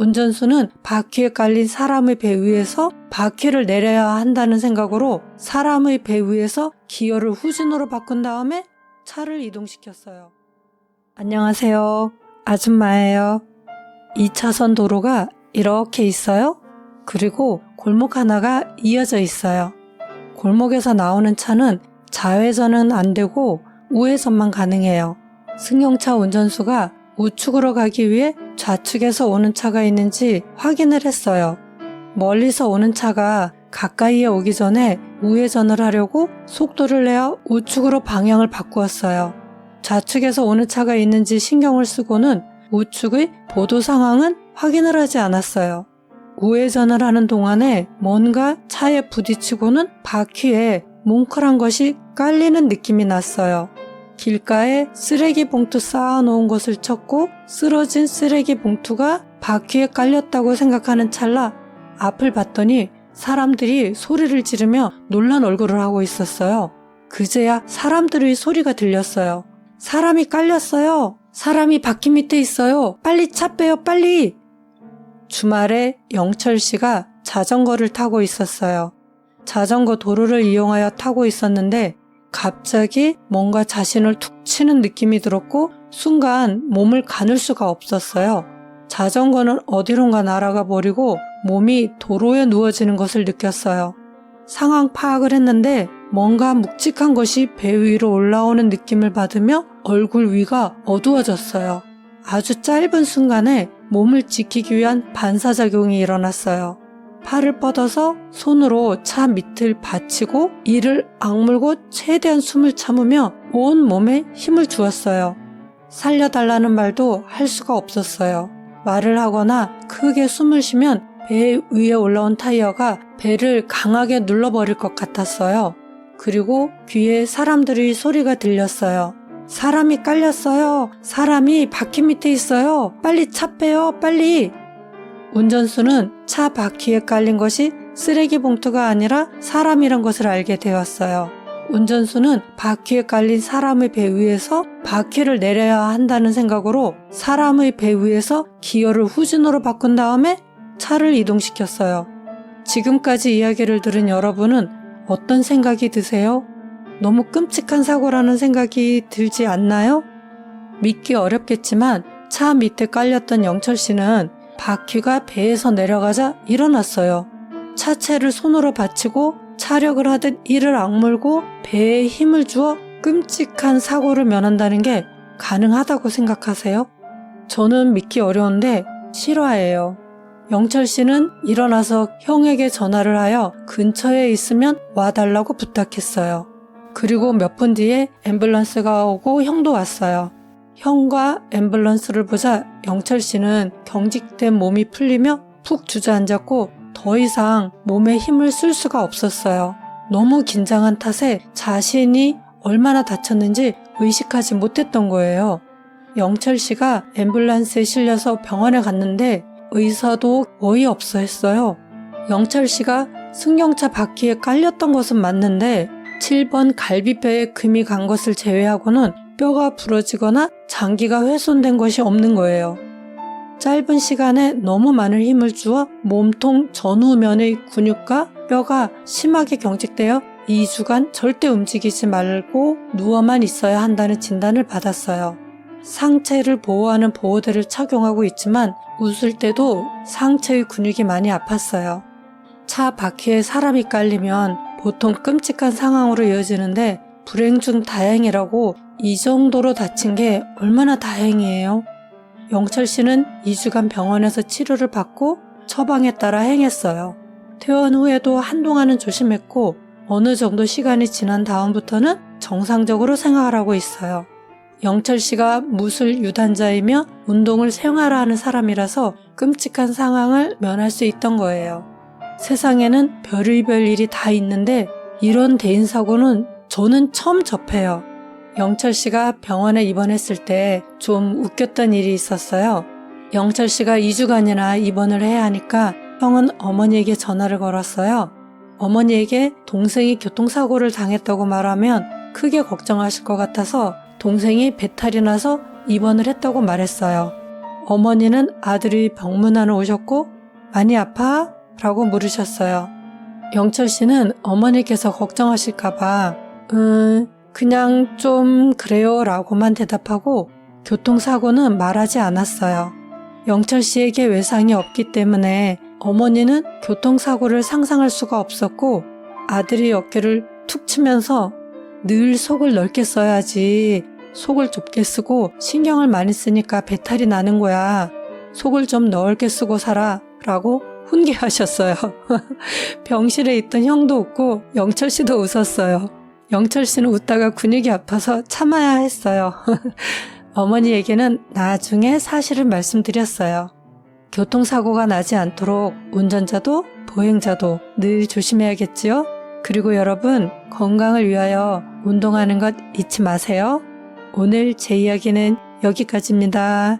운전수는 바퀴에 깔린 사람의 배 위에서 바퀴를 내려야 한다는 생각으로 사람의 배 위에서 기어를 후진으로 바꾼 다음에 차를 이동시켰어요. 안녕하세요. 아줌마예요. 2차선 도로가 이렇게 있어요. 그리고 골목 하나가 이어져 있어요. 골목에서 나오는 차는 좌회전은 안 되고 우회전만 가능해요. 승용차 운전수가 우측으로 가기 위해 좌측에서 오는 차가 있는지 확인을 했어요. 멀리서 오는 차가 가까이에 오기 전에 우회전을 하려고 속도를 내어 우측으로 방향을 바꾸었어요. 좌측에서 오는 차가 있는지 신경을 쓰고는 우측의 보도 상황은 확인을 하지 않았어요. 우회전을 하는 동안에 뭔가 차에 부딪히고는 바퀴에 뭉클한 것이 깔리는 느낌이 났어요. 길가에 쓰레기 봉투 쌓아놓은 것을 쳤고 쓰러진 쓰레기 봉투가 바퀴에 깔렸다고 생각하는 찰나 앞을 봤더니 사람들이 소리를 지르며 놀란 얼굴을 하고 있었어요. 그제야 사람들의 소리가 들렸어요. 사람이 깔렸어요. 사람이 바퀴 밑에 있어요. 빨리 차 빼요, 빨리. 주말에 영철 씨가 자전거를 타고 있었어요. 자전거 도로를 이용하여 타고 있었는데 갑자기 뭔가 자신을 툭 치는 느낌이 들었고 순간 몸을 가눌 수가 없었어요. 자전거는 어디론가 날아가 버리고 몸이 도로에 누워지는 것을 느꼈어요. 상황 파악을 했는데 뭔가 묵직한 것이 배 위로 올라오는 느낌을 받으며 얼굴 위가 어두워졌어요. 아주 짧은 순간에 몸을 지키기 위한 반사작용이 일어났어요. 팔을 뻗어서 손으로 차 밑을 받치고 이를 악물고 최대한 숨을 참으며 온 몸에 힘을 주었어요. 살려달라는 말도 할 수가 없었어요. 말을 하거나 크게 숨을 쉬면 배 위에 올라온 타이어가 배를 강하게 눌러버릴 것 같았어요. 그리고 귀에 사람들의 소리가 들렸어요. 사람이 깔렸어요. 사람이 바퀴 밑에 있어요. 빨리 차 빼요. 빨리. 운전수는 차 바퀴에 깔린 것이 쓰레기 봉투가 아니라 사람이란 것을 알게 되었어요. 운전수는 바퀴에 깔린 사람의 배 위에서 바퀴를 내려야 한다는 생각으로 사람의 배 위에서 기어를 후진으로 바꾼 다음에 차를 이동시켰어요. 지금까지 이야기를 들은 여러분은 어떤 생각이 드세요? 너무 끔찍한 사고라는 생각이 들지 않나요? 믿기 어렵겠지만 차 밑에 깔렸던 영철 씨는 바퀴가 배에서 내려가자 일어났어요. 차체를 손으로 받치고 차력을 하듯 이를 악물고 배에 힘을 주어 끔찍한 사고를 면한다는 게 가능하다고 생각하세요? 저는 믿기 어려운데 실화예요. 영철 씨는 일어나서 형에게 전화를 하여 근처에 있으면 와달라고 부탁했어요. 그리고 몇 분 뒤에 앰뷸런스가 오고 형도 왔어요. 형과 앰뷸런스를 보자 영철 씨는 경직된 몸이 풀리며 푹 주저앉았고 더 이상 몸에 힘을 쓸 수가 없었어요. 너무 긴장한 탓에 자신이 얼마나 다쳤는지 의식하지 못했던 거예요. 영철 씨가 앰뷸런스에 실려서 병원에 갔는데 의사도 거의 없어 했어요. 영철 씨가 승용차 바퀴에 깔렸던 것은 맞는데 7번 갈비뼈에 금이 간 것을 제외하고는 뼈가 부러지거나 장기가 훼손된 것이 없는 거예요. 짧은 시간에 너무 많은 힘을 주어 몸통 전후면의 근육과 뼈가 심하게 경직되어 2주간 절대 움직이지 말고 누워만 있어야 한다는 진단을 받았어요. 상체를 보호하는 보호대를 착용하고 있지만 웃을 때도 상체의 근육이 많이 아팠어요. 차 바퀴에 사람이 깔리면 보통 끔찍한 상황으로 이어지는데 불행 중 다행이라고 이 정도로 다친 게 얼마나 다행이에요. 영철 씨는 2주간 병원에서 치료를 받고 처방에 따라 행했어요. 퇴원 후에도 한동안은 조심했고 어느 정도 시간이 지난 다음부터는 정상적으로 생활하고 있어요. 영철 씨가 무술 유단자이며 운동을 생활화하는 사람이라서 끔찍한 상황을 면할 수 있던 거예요. 세상에는 별의별 일이 다 있는데 이런 대인사고는 저는 처음 접해요. 영철 씨가 병원에 입원했을 때 좀 웃겼던 일이 있었어요. 영철 씨가 2주간이나 입원을 해야 하니까 형은 어머니에게 전화를 걸었어요. 어머니에게 동생이 교통사고를 당했다고 말하면 크게 걱정하실 것 같아서 동생이 배탈이 나서 입원을 했다고 말했어요. 어머니는 아들이 병문안에 오셨고 많이 아파? 라고 물으셨어요. 영철 씨는 어머니께서 걱정하실까봐 음 그냥 좀 그래요 라고만 대답하고 교통사고는 말하지 않았어요. 영철 씨에게 외상이 없기 때문에 어머니는 교통사고를 상상할 수가 없었고 아들이 어깨를 툭 치면서 늘 속을 넓게 써야지 속을 좁게 쓰고 신경을 많이 쓰니까 배탈이 나는 거야. 속을 좀 넓게 쓰고 살아. 라고 훈계하셨어요. 병실에 있던 형도 웃고 영철 씨도 웃었어요. 영철 씨는 웃다가 근육이 아파서 참아야 했어요. 어머니에게는 나중에 사실을 말씀드렸어요. 교통사고가 나지 않도록 운전자도 보행자도 늘 조심해야겠지요? 그리고 여러분, 건강을 위하여 운동하는 것 잊지 마세요. 오늘 제 이야기는 여기까지입니다.